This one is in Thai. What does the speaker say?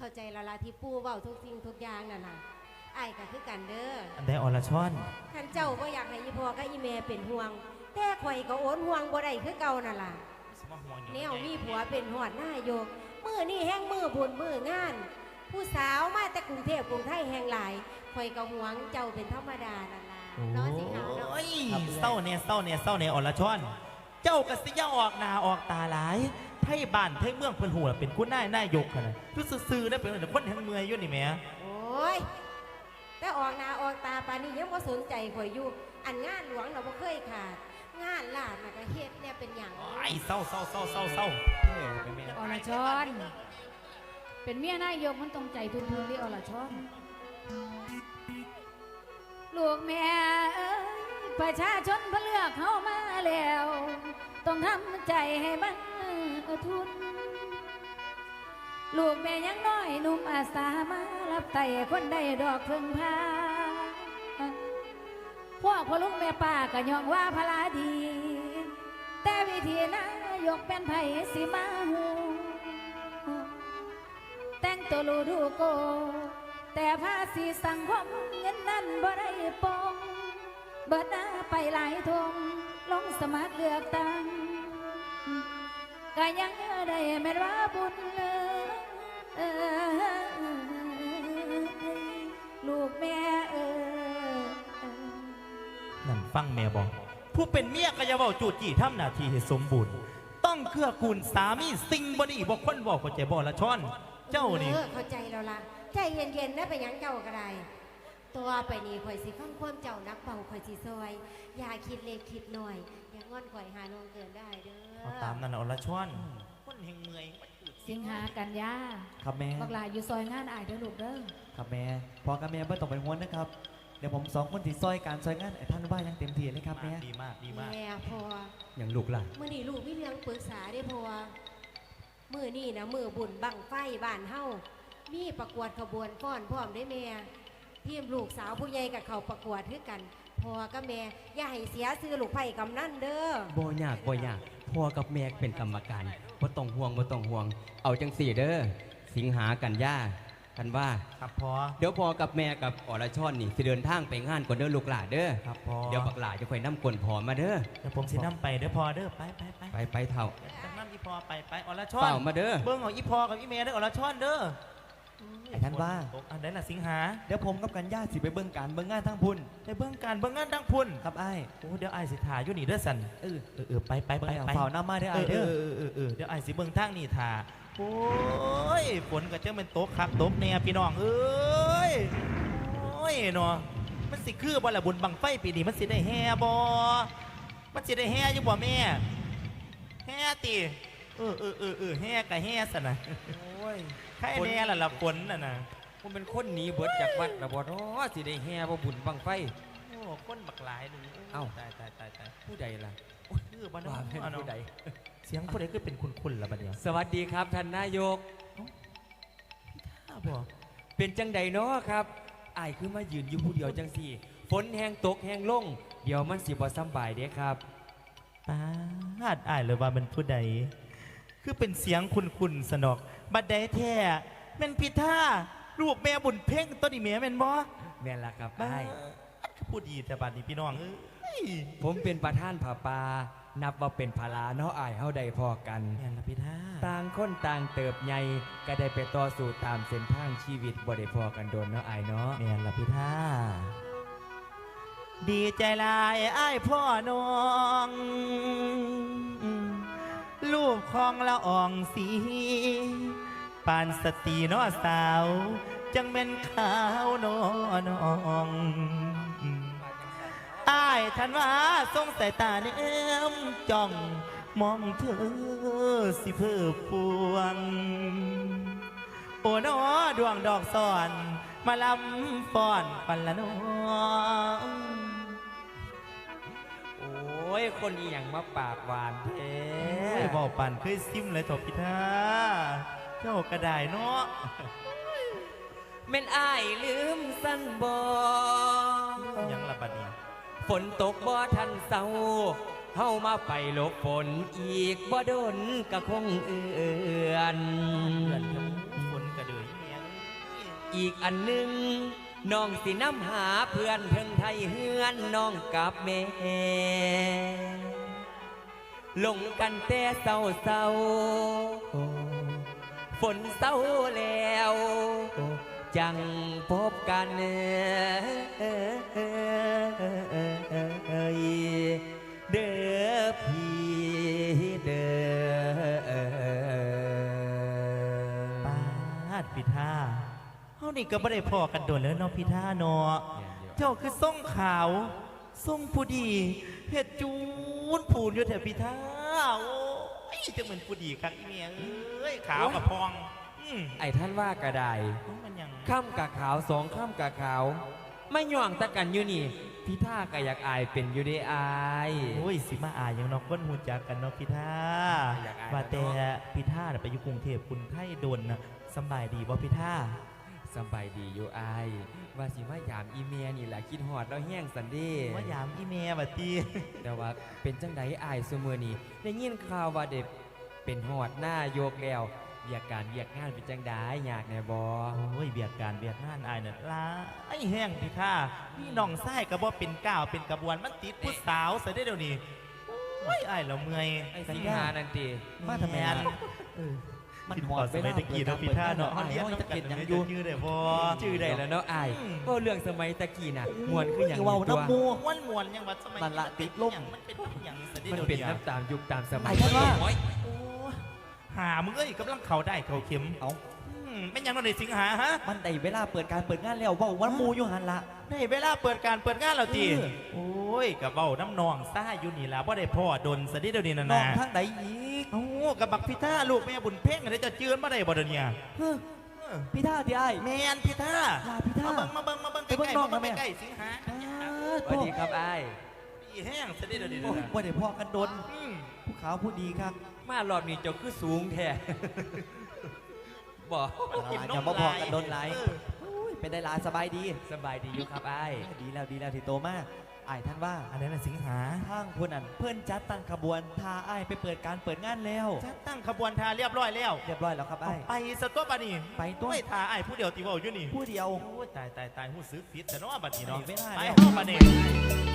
เข้าใจและละที่ปู่เว้าทุกสิ่งทุกอย่างนั่นน่ะไอ้ายก็คือกันเด้ออันใดอรชรคันเจ้าก็อยากให้อีพ่อกับอีแม่เป็นห่วง แต่ข่อยก็โอนห่วงบ่ได้คือเก่านั่นล่ะแนวมีผัวเป็นหอดหน้ายกมือนี่แห้งมือบุญมืองาน ผู้สาวมาแต่กรุงเทพกรุงไทยแห่งหลายข่อยก็หวงเจ้าเป็นธรรมดานั่นล่ะเนาะสิหาเนาะโอ้ยเศร้าเนี่ยเศร้าเนี่ยเศร้าเนี่ยอรชร เจ้ากสิยาออกหนาออกตาหลายไทยบ้านไทยเมืองเพิ่นหัวเป็นกุ้นนายนายกขนาดคือซื่อๆได้เป็นคนแห่งเมืองอยู่นี่แหม่โอ้ยแต่ออกหน้าออกตาปานนี้ยังบ่สนใจข่อยอยู่ อันงานหลวงเราบ่เคยขาด งานลาดน่ะก็เฮ็ดเนี่ยเป็นหยังไอ้เศร้าเศร้าเศร้าเศร้าเศร้าอรชรเป็นเมียนายกมันตรงใจทุนทุนที่อรชรลูกแม่เอ้ย ประชาชนเพนเลือกเขามาแล้ว ต้องทำใจให้มันทุนลูกแม่ยังน้อยหนุ่มอาสามารับไต่คนได้ดอกเพิ่งพาพวกพ่อลุงแม่ป้าก็ยองว่าพลาดี แต่วิธีนายกเป็นไผสิมาหูแต่งตัวรูดูโก แต่ภาษีสังคมเงินนั้นบ่ได้ปอง เบิดหน้าไปหลายทงลงสมัครเลือกตั้งก็ยังได้แม่นว่าบุญเลยลูกแม่เออนั่นฟังแม่บอกผู้เป็นเมียก็อย่าเว้าจูดจี้ทำหน้าที่ให้สมบูรณ์ ต้องเกื้อกูลสามีสิ่งบ่ดีบ่คนบอกเข้าใจบ่ละชอน เจ้านี่เออเข้าใจแล้วล่ะใจเย็นๆนะไปหยังเจ้าก็ได้ ตัวไปนี่ข่อยสิฟังความเจ้านักเป่าข่อยสิซอย อย่าคิดเล็กคิดหน่อย อย่างงอนข่อยหาลงเกินได้เด้อเอาตามนั่นน่ะอรชอนคนแห่งเมืองสิงหากันยาครับแม่บักหลาอยู่ซอยงานอายเด้อลูกเด้อครับแม่พอกับแม่ไม่ต้องเป็นห่วงนะครับ เดี๋ยวผมสองคนที่ซอยการซอยงานไอ้ท่านว่ายังเต็มที่เลยครับแม่ดีมากดีมากแม่พออย่างลูกล่ะมื่อนี้ลูกมีเรื่องปรึกษาได้พอมือนี่นะมือบุญบังไฟบ้านเฮามีประกวดขบวนฟ้อนพร้อมได้แม่ ทีมลูกสาวผู้ใหญ่กับเขาประกวดคือกันพ่อกับแม่อย่าให้เสียซื้อลูกไผ่กำนั่นเด้อบ่ยากบ่ยากพ่อกับแม่เป็นกรรมการบ่ต้องห่วงบ่ต้องห่วง เอาจังสี่เด้อสิงหากันย่ากันว่าครับพอเดี๋ยวพ่อกับแม่กับอรชรนี่สิเดินทางไปงานก่อนเด้อลูกหลานเด้อครับพอเดี๋ยวบักหลาจะคอยนำกลนพอมาเด้อเดี๋ยวผมสินํไปเด้อพอเด้อไปไปไปไปไปเท่าจากนั้นอีพอไปไปอรชอนเปล่ามาเด้อเบิ่งเอาอีพอกับอีเมย์เด้ออรชอนเด้อ ไอ้ท่านว่าตกอันใดล่ะสิงหา เดี๋ยวผมกับกันญาติสิไปเบิ่งการเบิ่งงานทั้งพุ่นไปเบิ่งการเบิ่งงานดังพุ่นครับไอ้ายโอ้เดี๋ยวไอ้ายสิถ่าอยู่นี่เด้อสันเออเออเออไปไปไปไปเอาไปเฝ้าหน้ามาได้อเอไอ้าอยเอเด้ออเออเออเออเดี๋ยวไอ้ายสิเบิ่งทางนี่ถ่าโอ้ยฝนก็จะเป็นตกคักตกแน่พี่น้องเอ้ยโอ้ยเนาะมันสิคือบ่ละบุญบังไฟปีนี้มันสิได้แห่บ่มันสิได้แห่อยู่บ่แม่แห่ติเออเออเออเออแห่ก็แห่ซะนะโอ้ย ใครแน่ล่ะล่ะฝนน่ะนะผมเป็นคนหนีเบิดจากวัดระบ่เนาะสิได้แห่บ่บุญบังไฟโอ้คนบักหลายเลยเอ้าตายตายตายตายผู้ใดล่ะโอ้ยคือบ้านว่าเป็นเอาเนาะผู้ใดเสียงผู้ใดก็เป็นคุณคุณละบัดเดียวสวัสดีครับท่านนายกอ้าวบ่เป็นจังใดเนาะครับอายคือมายืนอยู่ผู้เดียวจังสี่ฝนแห้งตกแห้งลง เดี๋ยวมันสิบ่สำบายเด้ครับป้าดอายเลยว่ามันผู้ใดคือเป็นเสียงคุณคุณสนอก บัดใดแท้แม่นพิท่าลูกแม่บุญเพ่งตัวนี้แม่แม่นบ่แม่นละครับบ้าอ้ายคือพูดดีแต่บัดนี้พี่น้องเอ้ยผมเป็นประธานผาปา นับว่าเป็นภาราเนาะอายเฮาได้พอกันแม่นละพิท่าต่างคนต่างเติบใหญ่ก็ได้ไปต่อสู่ตามเส้นทางชีวิตบ่ได้พอกันโดนเนาะอายเนาะแม่นละพิท่าดีใจหลายอ้ายพ่อน้อง ลูกของละอองสีปานสตีนอสาว จังเป็นขาวนอนองอ้ายท่านว่าทรงสายตาเนื้มจ้องมองเธอสิเพื่อปวง โอ้นอดวงดอกสอน มาลำฟ้อนปันละน้อง ยคนอีหยังมาปากหวานแท้เอ้ยบอกปันเคยซิมเลยทบพิธาเจ้ากระไดเนาะแม่นอายลืมสั้นบ่ยังละบัดนี้ฝนตกบ่ทันเศร้าเฮามาไปหลบฝนอีกบ่โดนก็คงเอือนเพื่อนกับฝนกระเดือยแม่อีกอันหนึ่ง น้องสิน้ำหาเพื่อนเทิงไทยเฮือนน้องกับแม่ลงกันแต่เศร้าเศร้าฝนเศร้าแล้ว จังพบกันเด้อพี่เด้อปาดพิธา เฮานี่ก็บ่ได้พอกันโดนแล้วเนาะพิธาเนาะเจ้าคือส่งขาวส่งผู้ดีเฮ็ดจูนผูนอยู่แถวพิธาโอ้ยจังเหมือนผู้ดีครับอีเมียเอ้ยขาวกับพองอืมไอ้ท่านว่ากระไดมันยังข้ามกะขาวสองข้ามกะขาว ไม่ย่องตะกันอยู่นี่พี่ท่าก็อยากอายเป็นอยู่ได้อายโอ้ยสิมาอายยังเนอกก้นหูจักกันเนาะพิธาอยากอายว่าแต่เนาะพิธาน่ะไปอยู่กรุงเทพคุณไทยโดนนะสำบายดีบ่พิธา สำบายดีอยู่อายว่าสิมายามอีเมียนี่แหละคิดหอดแล้วแห้งสันเดีว่ายามอีเมียบัดตีแต่ว่าเป็นจังไดอายเสมอนี่ได้ยินข่าวว่าเด็กเป็นหอดหน้าโยกแล้วเบียกการเบียกงานเป็นจังไดอยากแน่บอโอ้ยเบียดการเบียดงานอายน่ะลาไอ้แห้งพิธาพี่น้องไส้ก็บ่เป็นก้าวเป็นกระบวนมันติดผู้สาวซะได้อเดี๋ยวนี้โอ้ยอายเราเมื่อยไอ้สิงหานั่นติมาทำไมแนล่ะเออ มันคิดหอพอดสมัยตะกี้เนาะพิธาเนาะมันเรีเลี้ยยนงน้ำตะกันเกียบยัยังงออยู่ยู่ยืดได้พอชื่อใดแล้วเนาะอายอืมก็เรื่องสมัยตะกี้น่ะมวนคืออย่างเว้าตัวน้ำมูม้วนมวนๆยังวัดสมัยนั่นละติดลมมันเป็นอย่างซะได้มันเดี๋ยวเป็นนี้น้ำตามยุคตามสมัยไอ้ท่านว่าโอ้ยโอ้หามึงเอ้ยกำลังเข่าได้เข่าเข็มเอา อืมเป็นหยังเราในสิงหาฮะมันได้เวลาเปิดการเปิดงานแล้วเว่าวันหมูอยู่หันละได้เวลาเปิดการเปิดงานแล้วจีเออ โอ้ยกับเบ้าน้ำนองซ่าอยู่นี่ล่ะบ่ได้พ่อดนสะดิเดี๋ยวนี้นะน้อนะงทางใดอีกโอ้กับบักพิท่าลูกแม่บุญเพ่งอะไรจะเจือนบ่ได้บ่เดี๋ยวนี้เฮ้อเออพี่ท่าที่ไอ้าย แมนพิท่าลาพิธามาเบิ่งมาเบิ่งมาเบิ่งไปเบิ่งใกล้น้องๆมานะแม่ เบิ่งใกล้ๆสิงหาสวัสดีครับไอ้ายปีแห้งสะดิเดี๋ยวนี้โอ้นะว่าเดี๋ยวพ่อกันโดนอืมผู้ขาวผู้ดีครับ มารอบนี้เจ้าคือสูงแท้ บอกกินนอย่ามมาพอกันโดนไลน์เอออุ้ยเป็นได้หลายสบายดีสบายดีอยู่ครับไอ้ายดีแล้วดีแล้วที่โตมากไอ้ายท่านว่า อันนั้นน่ะสิงหาทางคนนั้นเพื่อนจัดตั้งขบวนพาไอ้ายไปเปิดการเปิดงานแล้วจะตั้งขบวนทาเรียบร้อยแล้ว เรียบร้อยแล้วครับไอ้ายไปสตัวบัดนี้ไปตัวไม่ทาไอ้ายผู้เดียวตีเว่าอยู่นี่ผู้เดียวโอ้ยตายตายตายหูซื้อผิดแต่เนาะบัดนี้เนาะไปไม่ได้ไปแล้วห้องบัดนี้